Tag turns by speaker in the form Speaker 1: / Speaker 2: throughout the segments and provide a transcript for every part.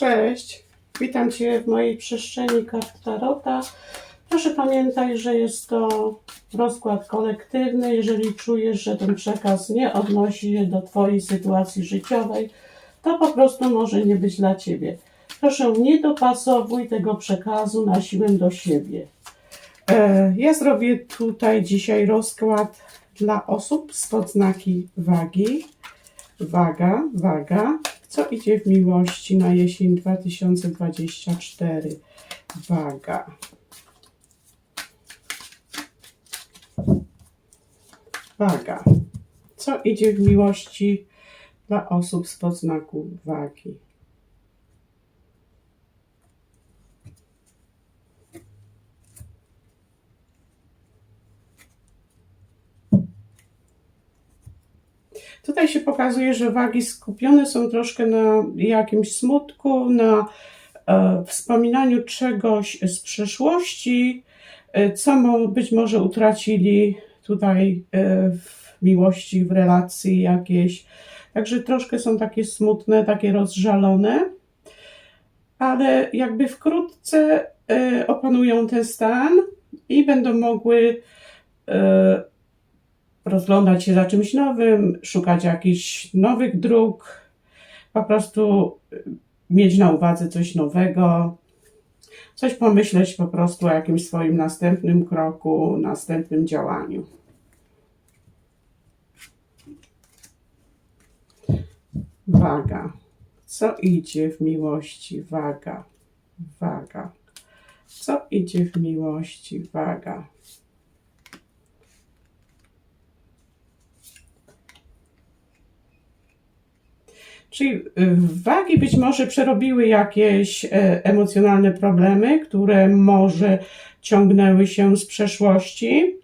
Speaker 1: Cześć, witam Cię w mojej przestrzeni kart Tarota. Proszę pamiętaj, że jest to rozkład kolektywny. Jeżeli czujesz, że ten przekaz nie odnosi się do Twojej sytuacji życiowej, to po prostu może nie być dla Ciebie. Proszę, nie dopasowuj tego przekazu na siłę do siebie. E, Ja zrobię tutaj dzisiaj rozkład dla osób z podznaki wagi. Waga, waga. Co idzie w miłości na jesień 2024? Waga. Waga. Co idzie w miłości dla osób z podznaku wagi? Tutaj się pokazuje, że wagi skupione są troszkę na jakimś smutku, na e, wspominaniu czegoś z przeszłości, e, co mo, być może utracili tutaj e, w miłości, w relacji jakiejś. Także troszkę są takie smutne, takie rozżalone, ale jakby wkrótce e, opanują ten stan i będą mogły e, rozglądać się za czymś nowym, szukać jakichś nowych dróg, po prostu y, mieć na uwadze coś nowego, coś pomyśleć po prostu o jakimś swoim następnym kroku, następnym działaniu. Waga. Co idzie w miłości? Waga. Waga. Co idzie w miłości? Waga. Czyli y, wagi być może przerobiły jakieś e, emocjonalne problemy, które może ciągnęły się z przeszłości.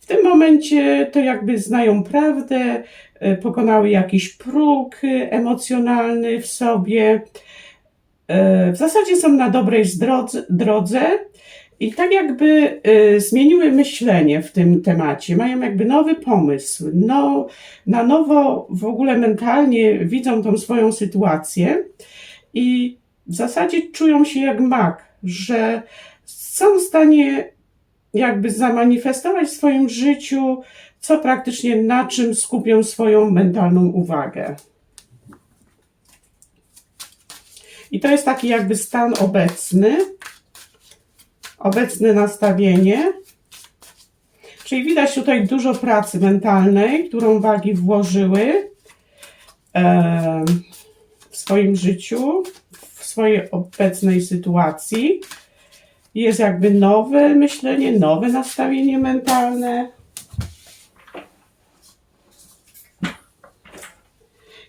Speaker 1: W tym momencie to jakby znają prawdę, e, pokonały jakiś próg e, emocjonalny w sobie. W zasadzie są na dobrej zdrodze- drodze i tak jakby e, zmieniły myślenie w tym temacie. Mają jakby nowy pomysł, no, na nowo w ogóle mentalnie widzą tą swoją sytuację i w zasadzie czują się jak mag, że są w stanie jakby zamanifestować w swoim życiu, co praktycznie na czym skupią swoją mentalną uwagę. I to jest taki jakby stan obecny, obecne nastawienie. Czyli widać tutaj dużo pracy mentalnej, którą wagi włożyły w swoim życiu, w swojej obecnej sytuacji. Jest jakby nowe myślenie, nowe nastawienie mentalne.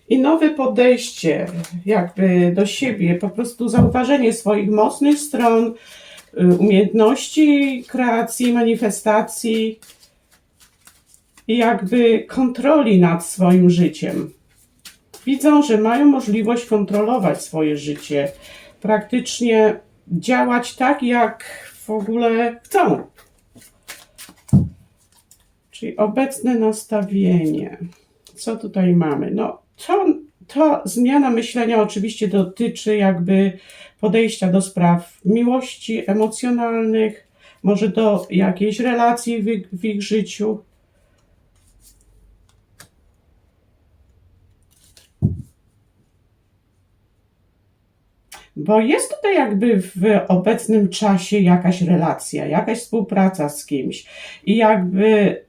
Speaker 1: I nowe podejście jakby do siebie, po prostu zauważenie swoich mocnych stron, umiejętności kreacji, manifestacji i jakby kontroli nad swoim życiem. Widzą, że mają możliwość kontrolować swoje życie, praktycznie działać tak, jak w ogóle chcą. Czyli obecne nastawienie. Co tutaj mamy? No, to, to zmiana myślenia oczywiście dotyczy jakby podejścia do spraw miłości emocjonalnych, może do jakiejś relacji w, ich- w ich życiu. Bo jest tutaj jakby w obecnym czasie jakaś relacja, jakaś współpraca z kimś i jakby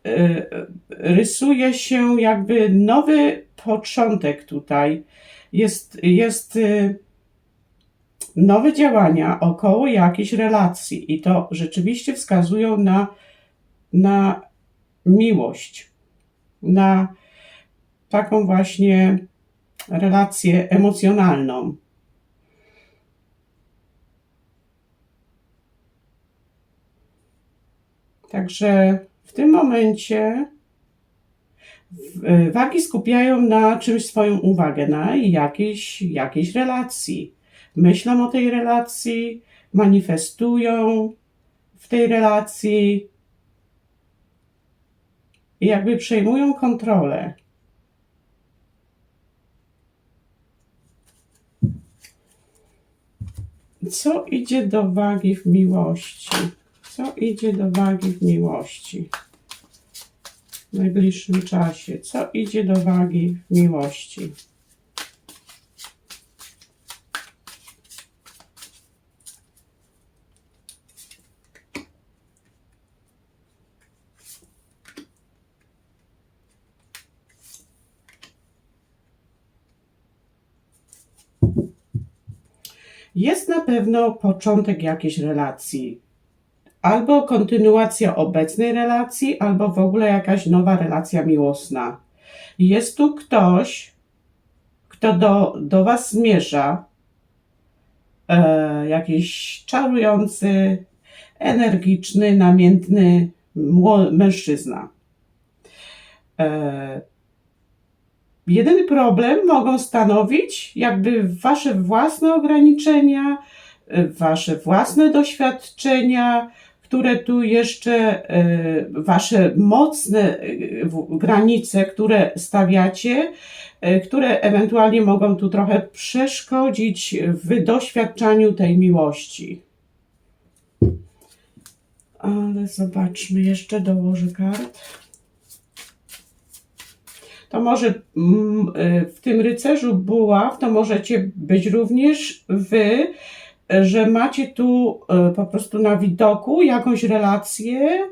Speaker 1: y, rysuje się jakby nowy początek tutaj. Jest, jest y, nowe działania około jakiejś relacji i to rzeczywiście wskazują na, na miłość, na taką właśnie relację emocjonalną. Także w tym momencie w- wagi skupiają na czymś swoją uwagę, na jakiejś, jakiejś relacji. Myślą o tej relacji, manifestują w tej relacji i jakby przejmują kontrolę. Co idzie do wagi w miłości? Co idzie do wagi w miłości? W najbliższym czasie. Co idzie do wagi w miłości? Jest na pewno początek jakiejś relacji. Albo kontynuacja obecnej relacji, albo w ogóle jakaś nowa relacja miłosna. Jest tu ktoś, kto do, do Was zmierza, e, jakiś czarujący, energiczny, namiętny mężczyzna. E, Jedyny problem mogą stanowić jakby wasze własne ograniczenia, wasze własne doświadczenia, które tu jeszcze, y, wasze mocne w- granice, które stawiacie, y, które ewentualnie mogą tu trochę przeszkodzić w doświadczaniu tej miłości. Ale zobaczmy, jeszcze dołożę kart to może mm, w tym rycerzu buław, to możecie być również wy, że macie tu y, po prostu na widoku jakąś relację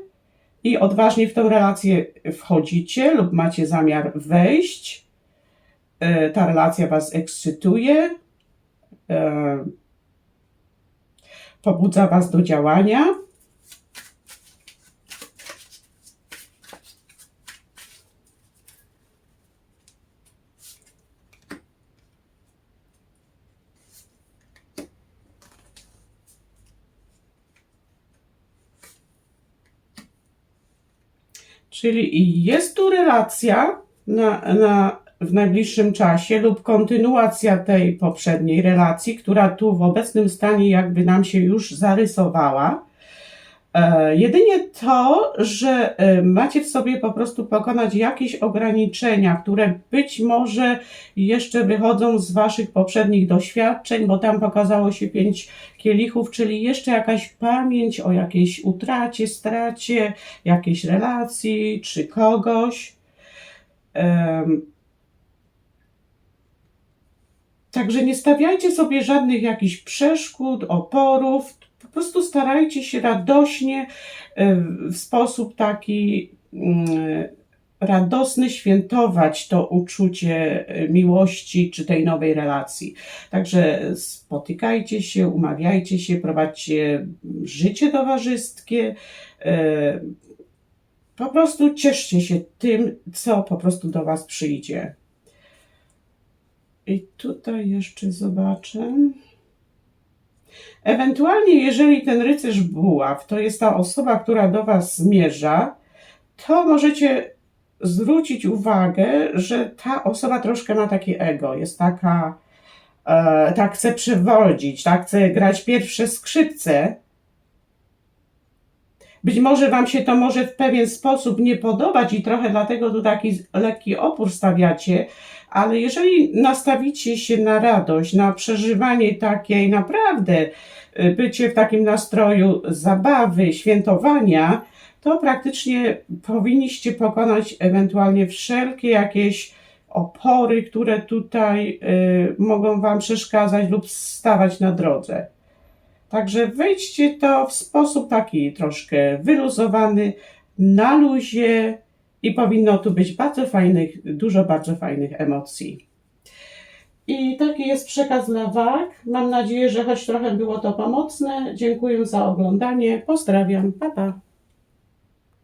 Speaker 1: i odważnie w tą relację wchodzicie lub macie zamiar wejść. Y, Ta relacja was ekscytuje, y, pobudza was do działania. Czyli jest tu relacja na, na, w najbliższym czasie lub kontynuacja tej poprzedniej relacji, która tu w obecnym stanie jakby nam się już zarysowała. E, jedynie to, że e, macie w sobie po prostu pokonać jakieś ograniczenia, które być może jeszcze wychodzą z waszych poprzednich doświadczeń, bo tam pokazało się pięć kielichów, czyli jeszcze jakaś pamięć o jakiejś utracie, stracie, jakiejś relacji czy kogoś. Także nie stawiajcie sobie żadnych jakichś przeszkód, oporów. Po prostu starajcie się radośnie, e, w sposób taki mm, radosny świętować to uczucie e, miłości czy tej nowej relacji. Także spotykajcie się, umawiajcie się, prowadźcie życie towarzyskie. e, Po prostu cieszcie się tym, co po prostu do Was przyjdzie. I tutaj jeszcze zobaczę. Ewentualnie, jeżeli ten rycerz buław to jest ta osoba, która do Was zmierza, to możecie zwrócić uwagę, że ta osoba troszkę ma takie ego, jest taka, e, tak chce przewodzić, tak chce grać pierwsze skrzypce. Być może Wam się to może w pewien sposób nie podobać i trochę dlatego tu taki lekki opór stawiacie, ale jeżeli nastawicie się na radość, na przeżywanie takiej naprawdę, y, bycie w takim nastroju zabawy, świętowania, to praktycznie powinniście pokonać ewentualnie wszelkie jakieś opory, które tutaj y, mogą Wam przeszkadzać lub stawać na drodze. Także wejdźcie to w sposób taki troszkę wyluzowany, na luzie i powinno tu być bardzo fajnych, dużo bardzo fajnych emocji. I taki jest przekaz dla wag. Mam nadzieję, że choć trochę było to pomocne. Dziękuję za oglądanie. Pozdrawiam. Pa, pa.